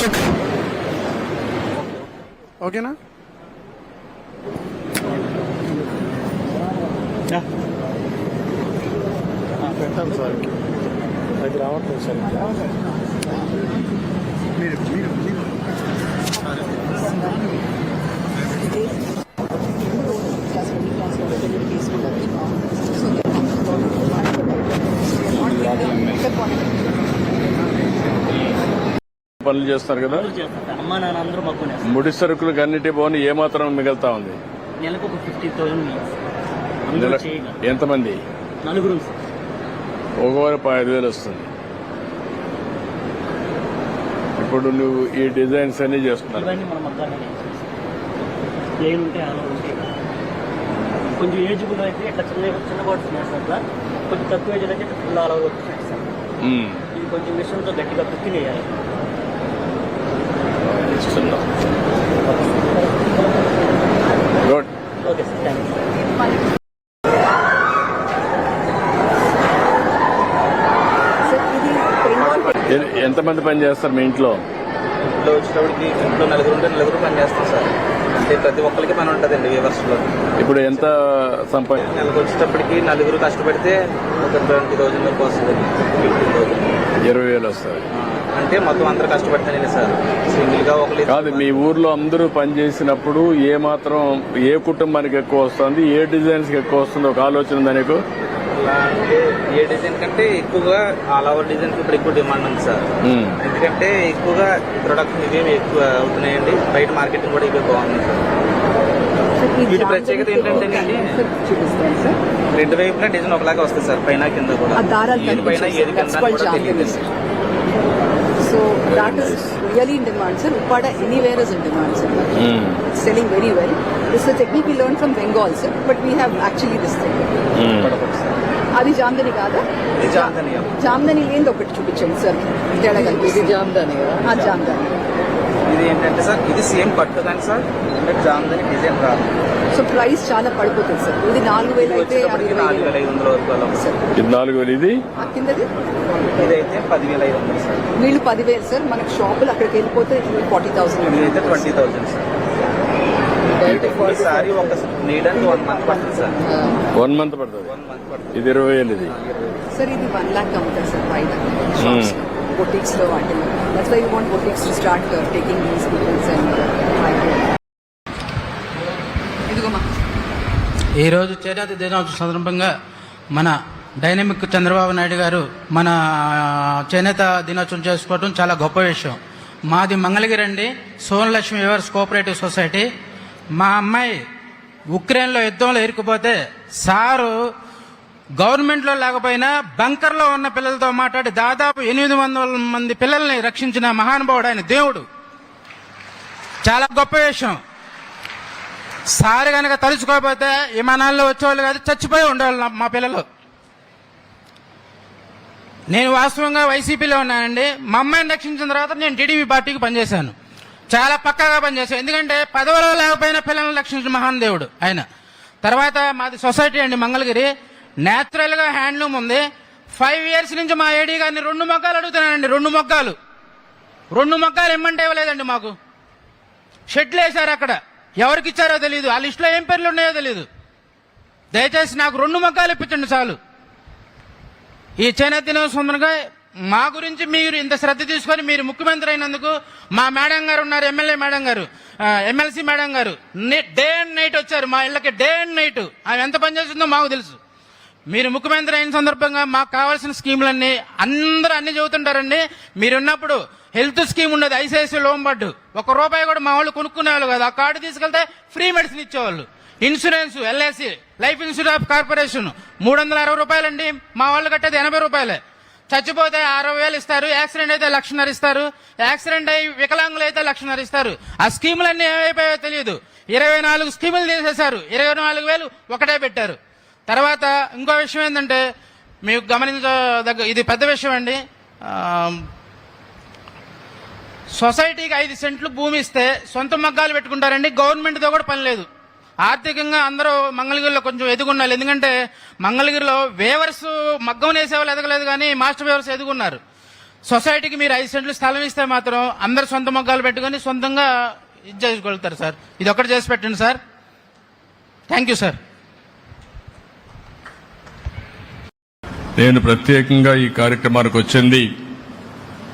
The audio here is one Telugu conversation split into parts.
చెక్ ఓకేనా? పెట్టాలి సార్. అది రావట్లేదు సార్. మీరు మీరు మీరు పనులు చేస్తారు కదా? ముడి సరుకులకు అన్నిటి పోని ఏ మాత్రం మిగులుతా ఉంది? ఎంతమంది. ఒకవారు ఐదు వేలు వస్తుంది. ఇప్పుడు నువ్వు ఈ డిజైన్స్ అన్ని చేస్తున్నారు. కొంచెం ఏజ్బుల్ అయితే ఇట్లా చిన్న చిన్న బాట్స్ వేస్తారు సార్ కొంచెం తక్కువ ఏజ్ అయితే ఇట్లా ఫుల్ సార్. ఇది కొంచెం మిషన్తో గట్టిగా కుక్కి వేయాలి ఇస్తున్నాం గుడ్ ఎంతమంది పని చేస్తారు మీ ఇంట్లో? ఇంట్లో వచ్చేటప్పటికి ఇంట్లో నలుగురు ఉంటే నలుగురు పని చేస్తాం సార్. అంటే ప్రతి ఒక్కరికి పని ఉంటుందండి వ్యూవర్స్లో ఇప్పుడు ఎంత సంపాది నెలకు వచ్చేటప్పటికి నలుగురు కష్టపడితే ఒక ట్వంటీ థౌసండ్ వరకు వస్తుంది. ఫిఫ్టీన్ ఇరవై వేలు వస్తుంది. అంటే మొత్తం అందరూ కష్టపడితేనే సార్. సింగిల్గా ఒకరు కాదు మీ ఊర్లో అందరూ పని చేసినప్పుడు ఏ మాత్రం ఏ కుటుంబానికి ఎక్కువ వస్తుంది ఏ డిజైన్స్ ఎక్కువ వస్తుంది ఒక ఆలోచన ఉందా నీకు? అలా అంటే ఏ డిజైన్ కంటే ఎక్కువగా ఆల్ ఓవర్ డిజైన్ ఇప్పుడు ఎక్కువ డిమాండ్ ఉంది సార్. ఎందుకంటే ఎక్కువగా ప్రొడక్షన్ ఇవేమి ఎక్కువ అవుతున్నాయండి బయట మార్కెటింగ్ కూడా ఇవే బాగుంది సార్ వీటి ప్రత్యేకత సార్ రెండు వైపులా డిజైన్ ఒకలాగా వస్తుంది సార్ పైన కింద కూడా ఆ దారాలు ఏది పైన ఏది సార్. కింద. So that is really in demand sir Uppada anywhere is in demand sir. Selling very well this technique we learn from Bengal sir but we have actually this thing um. అది జామ్దని కాదా? జామ్దని. లేని ఒకటి చూపించండి సార్ తేడా ఇది జామ్దని ఆ జామ్దని. ఇది ఏంటంటే సార్ ఇది సేమ్ పట్టు కానీ సార్ అంటే జామ్దని డిజైన్ రాదు సో ప్రైస్ చాలా పడిపోతుంది సార్ ఇది నాలుగు వేలు అయితే నాలుగు వేల ఐదు వందల వరకు. సార్ ఇది నాలుగు వేలు ఇది? కిందది? ఇదైతే పదివేల ఐదు వందలు సార్ వీళ్ళు పదివేలు సార్ మనకి షాపులు అక్కడికి వెళ్ళిపోతే ఫార్టీ ఇదైతే థౌసండ్ ట్వంటీ థౌసండ్ సార్ ఈ సారీ ఒక నేయడానికి వన్ మంత్ పడుతుంది సార్ వన్ మంత్ పడుతుంది. వన్ మంత్ పడుతుంది. ఇది ఇరవై వేలు ఇది. సార్ ఇది వన్ లాక్ అమ్ముతారు సార్ బయట షాప్స్ బొటిక్స్లో వాటిలో. That's why you want boutiques to start taking these peoples and ఇదిగోమా. ఈరోజు చేనేత దినోత్సవం సందర్భంగా మన డైనమిక్ చంద్రబాబు నాయుడు గారు మన చేనేత దినోత్సవం చేసుకోవడం చాలా గొప్ప విషయం. మాది మంగళగిరి అండి. Sonalakshmi weavers cooperative society. మా అమ్మాయి ఉక్రెయిన్లో యుద్ధంలో ఇరుక్కుపోతే సారు గవర్నమెంట్లో లేకపోయినా బంకర్లో ఉన్న పిల్లలతో మాట్లాడి దాదాపు ఎనిమిది వందల మంది పిల్లల్ని రక్షించిన మహానుభావుడు ఆయన దేవుడు. చాలా గొప్ప విషయం. సారు కనుక తలుచుకోకపోతే విమానాల్లో వచ్చేవాళ్ళు కాదు చచ్చిపోయి ఉండేవాళ్ళు మా పిల్లలు. నేను వాస్తవంగా వైసీపీలో ఉన్నానండి. మా అమ్మాయిని రక్షించిన తర్వాత నేను టీడీపీ పార్టీకి పనిచేశాను. చాలా పక్కాగా పనిచేశాను ఎందుకంటే పదవిలో లేకపోయినా పిల్లల్ని రక్షించిన మహాన్ దేవుడు ఆయన. తర్వాత మాది సొసైటీ అండి మంగళగిరి. న్యాచురల్గా హ్యాండ్లూమ్ ఉంది. ఫైవ్ ఇయర్స్ నుంచి మా ఏడీ గారిని రెండు మొగ్గాలు అడుగుతున్నానండి. రెండు మొగ్గాలు. రెండు మొగ్గాలు ఇమ్మంటే ఇవ్వలేదండి మాకు. షెడ్లు వేశారు అక్కడ. ఎవరికి ఇచ్చారో తెలియదు ఆ లిస్టులో ఏం పేర్లు ఉన్నాయో తెలియదు దయచేసి నాకు రెండు మొగ్గాలు ఇప్పించండి చాలు. ఈ చేనేత దినోత్సవంగా మా గురించి మీరు ఇంత శ్రద్ధ తీసుకొని మీరు ముఖ్యమంత్రి అయినందుకు మా మేడం గారు ఉన్నారు ఎమ్మెల్యే మేడం గారు ఎమ్మెల్సీ మేడం గారు. డే అండ్ నైట్ వచ్చారు మా ఇళ్ళకి డే అండ్ నైట్. ఆమె ఎంత పనిచేస్తుందో మాకు తెలుసు. మీరు ముఖ్యమంత్రి అయిన సందర్భంగా మాకు కావాల్సిన స్కీములన్నీ అందరూ అన్ని చెబుతుంటారండి మీరున్నప్పుడు హెల్త్ స్కీమ్ ఉన్నది ఐసీఐసీ లోన్ పడ్డు ఒక రూపాయి కూడా మా వాళ్ళు కొనుక్కునేవాళ్ళు కదా. ఆ కార్డు తీసుకెళ్తే ఫ్రీ మెడిసిన్ ఇచ్చేవాళ్ళు. Insurance LIC life insurance corporation మూడు వందల అరవై రూపాయలండి. మా వాళ్ళు కట్టేది ఎనభై రూపాయలే. చచ్చిపోతే అరవై వేలు ఇస్తారు యాక్సిడెంట్ అయితే లక్షన్నర ఇస్తారు యాక్సిడెంట్ అయి వికలాంగులు అయితే లక్షన్నర ఇస్తారు. ఆ స్కీములన్నీ ఏమైపోయాయో తెలియదు. ఇరవై నాలుగు స్కీములు తీసేశారు. ఇరవై నాలుగు వేలు ఒకటే పెట్టారు. తర్వాత ఇంకో విషయం ఏంటంటే మీకు గమనించదగ్గ ఇది పెద్ద విషయం అండి. సొసైటీకి ఐదు సెంట్లు భూమి ఇస్తే సొంత మగ్గాలు పెట్టుకుంటారండి. గవర్నమెంట్తో కూడా పని లేదు. ఆర్థికంగా అందరూ మంగళగిరిలో కొంచెం ఎదుగున్నారు ఎందుకంటే మంగళగిరిలో వేవర్స్ మగ్గం వేసేవాళ్ళు ఎదగలేదు కానీ మాస్టర్ వేవర్స్ ఎదుగున్నారు. సొసైటీకి మీరు ఐదు సెంట్లు స్థలం ఇస్తే మాత్రం అందరు సొంత మొగ్గాలు పెట్టుకొని సొంతంగా ఇది చేసుకోగలుగుతారు సార్. ఇది ఒకటి చేసి పెట్టండి సార్. Thank you sir. నేను ప్రత్యేకంగా ఈ కార్యక్రమానికి వచ్చింది.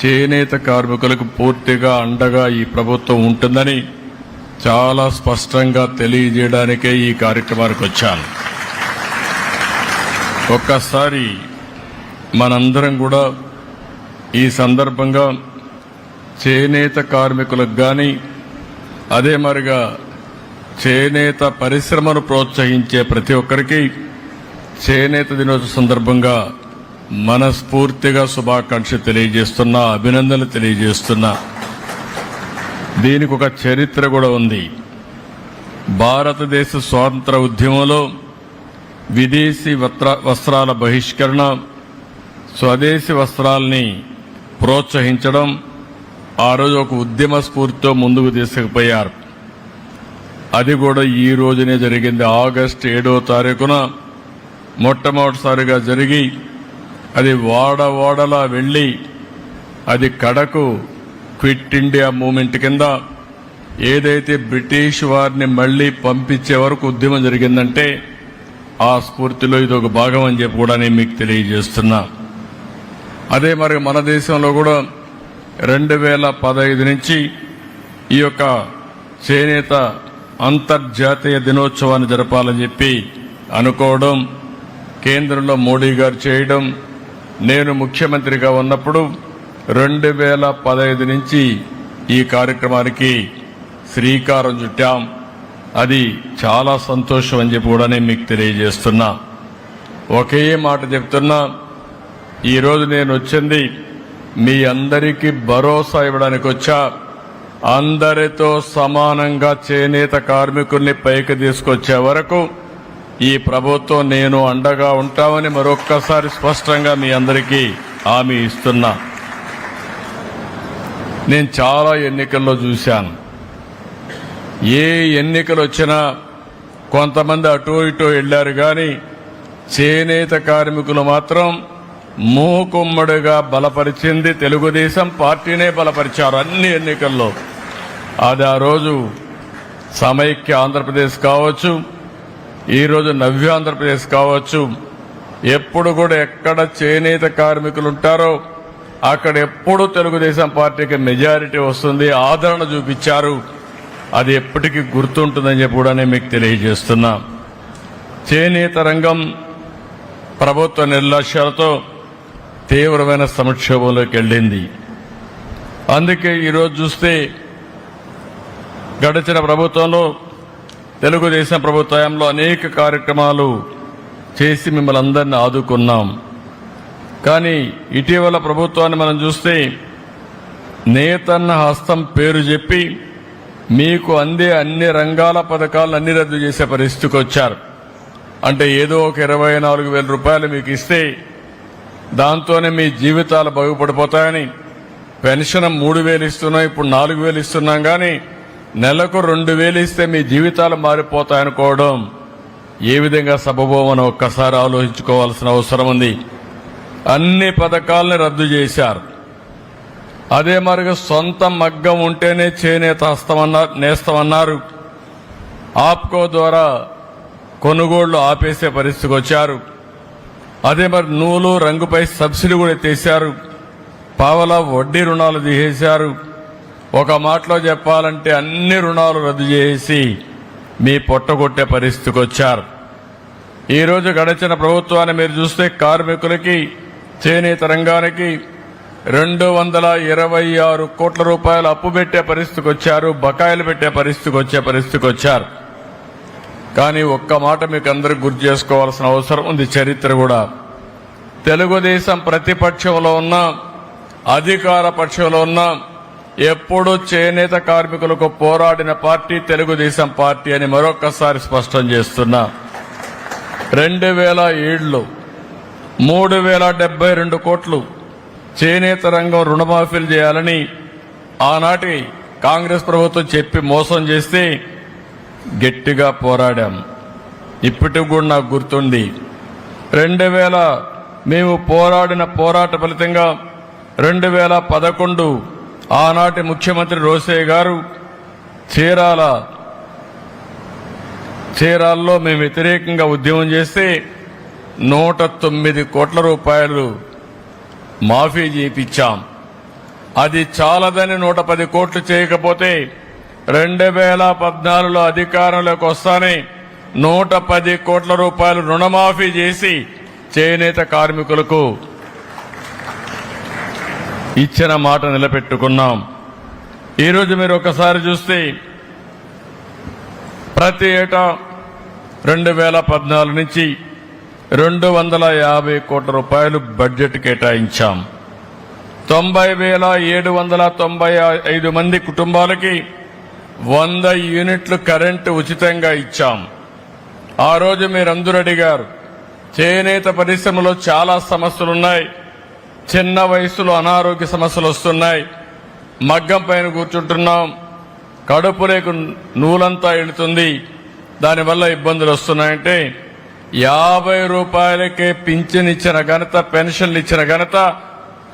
చేనేత కార్మికులకు పూర్తిగా అండగా ఈ ప్రభుత్వం ఉంటుందని చాలా స్పష్టంగా తెలియజేయడానికే ఈ కార్యక్రమానికి వచ్చాను. ఒక్కసారి మనందరం కూడా ఈ సందర్భంగా చేనేత కార్మికులకు కానీ అదే మరిగా చేనేత పరిశ్రమను ప్రోత్సహించే ప్రతి ఒక్కరికి చేనేత దినోత్సవ సందర్భంగా మనస్ఫూర్తిగా శుభాకాంక్షలు తెలియజేస్తున్నా అభినందనలు తెలియజేస్తున్నా. దీనికి ఒక చరిత్ర కూడా ఉంది. భారతదేశ స్వాతంత్ర ఉద్యమంలో విదేశీ వస్త్ర- వస్త్రాల బహిష్కరణ స్వదేశీ వస్త్రాల్ని ప్రోత్సహించడం ఆ రోజు ఒక ఉద్యమ స్ఫూర్తితో ముందుకు తీసుకుపోయారు. అది కూడా ఈ రోజునే జరిగింది. ఆగస్టు ఏడో తారీఖున మొట్టమొదటిసారిగా జరిగి అది వాడవాడలా వెళ్ళి అది కడకు క్విట్ ఇండియా మూమెంట్ కింద ఏదైతే బ్రిటిష్ వారిని మళ్ళీ పంపించే వరకు ఉద్యమం జరిగిందంటే ఆ స్ఫూర్తిలో ఇది ఒక భాగం అని చెప్పి కూడా నేను మీకు తెలియజేస్తున్నా. అదే మరి మన దేశంలో కూడా రెండు వేల పదహైదు నుంచి ఈ యొక్క చేనేత అంతర్జాతీయ దినోత్సవాన్ని జరపాలని చెప్పి అనుకోవడం కేంద్రంలో మోడీ గారు చేయడం నేను ముఖ్యమంత్రిగా ఉన్నప్పుడు రెండు వేల పదహైదు నుంచి ఈ కార్యక్రమానికి శ్రీకారం చుట్టాం. అది చాలా సంతోషం అని చెప్పి కూడా నేను మీకు తెలియజేస్తున్నా. ఒకే మాట చెప్తున్నా. ఈరోజు నేను వచ్చింది మీ అందరికీ భరోసా ఇవ్వడానికి వచ్చా. అందరితో సమానంగా చేనేత కార్మికుల్ని పైకి తీసుకొచ్చే వరకు ఈ ప్రభుత్వం నేను అండగా ఉంటామని మరొక్కసారి స్పష్టంగా మీ అందరికీ హామీ ఇస్తున్నా. నేను చాలా ఎన్నికల్లో చూశాను. ఏ ఎన్నికలు వచ్చినా కొంతమంది అటో ఇటో వెళ్ళారు కానీ చేనేత కార్మికులు మాత్రం మూకుమ్మడిగా బలపరిచింది తెలుగుదేశం పార్టీనే బలపరిచారు అన్ని ఎన్నికల్లో. అది ఆ రోజు సమైక్య ఆంధ్రప్రదేశ్ కావచ్చు ఈరోజు నవ్య ఆంధ్రప్రదేశ్ కావచ్చు ఎప్పుడు కూడా ఎక్కడ చేనేత కార్మికులు ఉంటారో అక్కడ ఎప్పుడు తెలుగుదేశం పార్టీకి మెజారిటీ వస్తుంది ఆదరణ చూపించారు. అది ఎప్పటికీ గుర్తుంటుందని చెప్పి కూడా నేను మీకు తెలియజేస్తున్నా. చేనేత రంగం ప్రభుత్వ నిర్లక్ష్యాలతో తీవ్రమైన సంక్షోభంలోకి వెళ్ళింది. అందుకే ఈరోజు చూస్తే గడిచిన ప్రభుత్వంలో తెలుగుదేశం ప్రభుత్వంలో అనేక కార్యక్రమాలు చేసి మిమ్మల్ని అందరినీ ఆదుకున్నాం. కానీ ఇటీవల ప్రభుత్వాన్ని మనం చూస్తే నేతన్న హస్తం పేరు చెప్పి మీకు అందే అన్ని రంగాల పథకాలను అన్ని రద్దు చేసే పరిస్థితికి వచ్చారు. అంటే ఏదో ఒక ఇరవై నాలుగు వేల రూపాయలు మీకు ఇస్తే దాంతోనే మీ జీవితాలు బాగుపడిపోతాయని పెన్షన్ మూడు వేలు ఇస్తున్నాం ఇప్పుడు నాలుగు వేలు ఇస్తున్నాం కానీ నెలకు రెండు వేలు ఇస్తే మీ జీవితాలు మారిపోతాయనుకోవడం ఏ విధంగా సబబోమని ఒక్కసారి ఆలోచించుకోవాల్సిన అవసరం ఉంది? అన్ని పథకాలని రద్దు చేశారు. అదే మరి సొంత మగ్గం ఉంటేనే చేనేత హస్తమన్నారు నేస్తామన్నారు. ఆప్కో ద్వారా కొనుగోళ్ళు ఆపేసే పరిస్థితికి వచ్చారు. అదే మరి నూలు రంగుపై సబ్సిడీ కూడా తీశారు పావల వడ్డీ రుణాలు తీసేశారు. ఒక మాటలో చెప్పాలంటే అన్ని రుణాలు రద్దు చేసి మీ పొట్టగొట్టే పరిస్థితికి వచ్చారు. ఈరోజు గడిచిన ప్రభుత్వాన్ని మీరు చూస్తే కార్మికులకి చేనేత రంగానికి రెండు వందల ఇరవై ఆరు కోట్ల రూపాయలు అప్పు పెట్టే పరిస్థితికి వచ్చారు బకాయిలు పెట్టే పరిస్థితికి వచ్చే పరిస్థితికి వచ్చారు. కానీ ఒక్క మాట మీకు అందరికి గుర్తు చేసుకోవాల్సిన అవసరం ఉంది. చరిత్ర కూడా. తెలుగుదేశం ప్రతిపక్షంలో ఉన్న అధికార పక్షంలో ఉన్న ఎప్పుడు చేనేత కార్మికులకు పోరాడిన పార్టీ తెలుగుదేశం పార్టీ అని మరొక్కసారి స్పష్టం చేస్తున్నా. రెండు వేల ఏడులో మూడు వేల డెబ్బై రెండు కోట్లు చేనేత రంగం రుణమాఫీలు చేయాలని ఆనాటి కాంగ్రెస్ ప్రభుత్వం చెప్పి మోసం చేస్తే గట్టిగా పోరాడాం. ఇప్పటికి కూడా నాకు గుర్తుంది. రెండు వేల మేము పోరాడిన పోరాట ఫలితంగా రెండు వేల పదకొండు ఆనాటి ముఖ్యమంత్రి రోసే గారు చీరాల చీరాల్లో మేము వ్యతిరేకంగా ఉద్యమం చేస్తే నూట తొమ్మిది కోట్ల రూపాయలు మాఫీ చేయించాం అది చాలదని నూట పది కోట్లు చేయకపోతే రెండు వేల పద్నాలుగులో అధికారంలోకి వస్తానే నూట పది కోట్ల రూపాయలు రుణమాఫీ చేసి చేనేత కార్మికులకు ఇచ్చిన మాట నిలబెట్టుకున్నాం. ఈరోజు మీరు ఒకసారి చూస్తే ప్రతి ఏటా రెండు వేల పద్నాలుగు నుంచి రెండు వందల యాభై కోట్ల రూపాయలు బడ్జెట్ కేటాయించాం. తొంభై వేల ఏడు వందల తొంభై ఐదు మంది కుటుంబాలకి వంద యూనిట్లు కరెంటు ఉచితంగా ఇచ్చాం. ఆ రోజు మీరందరూ అడిగారు చేనేత పరిశ్రమలో చాలా సమస్యలున్నాయి చిన్న వయసులో అనారోగ్య సమస్యలు వస్తున్నాయి మగ్గం పైన కూర్చుంటున్నాం కడుపు రేకు నూలంతా ఎడుతుంది దానివల్ల ఇబ్బందులు వస్తున్నాయంటే యాభై రూపాయలకే పింఛన్ ఇచ్చిన ఘనత పెన్షన్లు ఇచ్చిన ఘనత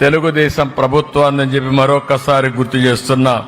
తెలుగుదేశం ప్రభుత్వాన్ని చెప్పి మరొకసారి గుర్తు చేస్తున్నా.